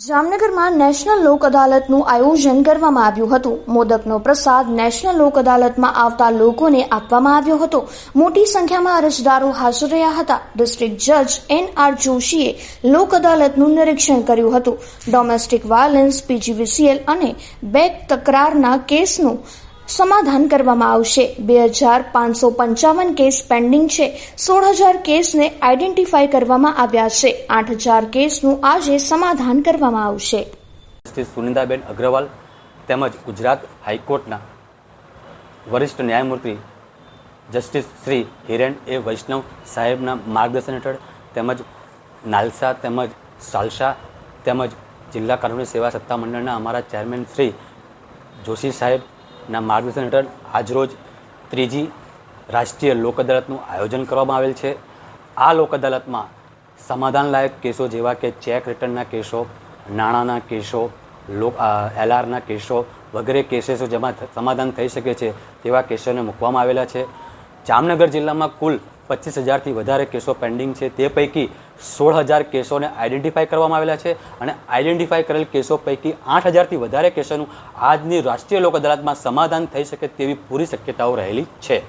જામનગરમાં નેશનલ લોક અદાલતનું આયોજન કરવામાં આવ્યું હતું. મોદકનો પ્રસાદ નેશનલ લોક અદાલતમાં આવતા લોકોને આપવામાં આવ્યો હતો. મોટી સંખ્યામાં અરજદારો હાજર રહ્યા હતા. ડિસ્ટ્રિક્ટ જજ એન આર જોશીએ લોક અદાલતનું નિરીક્ષણ કર્યું હતું. ડોમેસ્ટિક વાયલન્સ, પીજીવીસીએલ અને બેક તકરારના કેસનું સમાધાન કરવામાં આવશે. બે હજાર પાંચસો પંચાવન કેસ પેન્ડિંગ છે. સોળ હજાર કેસને આઈડેન્ટિફાઈ કરવામાં આવ્યા છે. આઠ હજાર કેસનું આજે સમાધાન કરવામાં આવશે. શ્રી સુનિંદાબેન અગ્રવાલ તેમજ ગુજરાત હાઈકોર્ટના વરિષ્ઠ ન્યાયમૂર્તિ જસ્ટિસ શ્રી હિરેન એ વૈષ્ણવ સાહેબના માર્ગદર્શન હેઠળ તેમજ નાલસા તેમજ સાલસા તેમજ જિલ્લા કાનૂની સેવા સત્તામંડળના અમારા ચેરમેન શ્રી જોશી સાહેબના માર્ગદર્શન હેઠળ આજરોજ ત્રીજી રાષ્ટ્રીય લોક અદાલતનું આયોજન કરવામાં આવેલ છે. આ લોક અદાલતમાં સમાધાનલાયક કેસો જેવા કે ચેક રિટર્નના કેસો, નાણાંના કેસો, લોક એલઆરના કેસો વગેરે કેસેસો જેમાં સમાધાન થઈ શકે છે તેવા કેસોને મૂકવામાં આવેલા છે. જામનગર જિલ્લામાં કુલ પચીસ હજારથી વધારે કેસો પેન્ડિંગ છે. તે પૈકી સોળ હજાર કેસોને આઈડેન્ટિફાઈ કરવામાં આવેલા છે અને આઈડેન્ટિફાઈ કરેલ કેસો પૈકી આઠ હજારથી વધારે કેસોનું આજની રાષ્ટ્રીય લોક અદાલતમાં સમાધાન થઈ શકે તેવી પૂરી શક્યતાઓ રહેલી છે.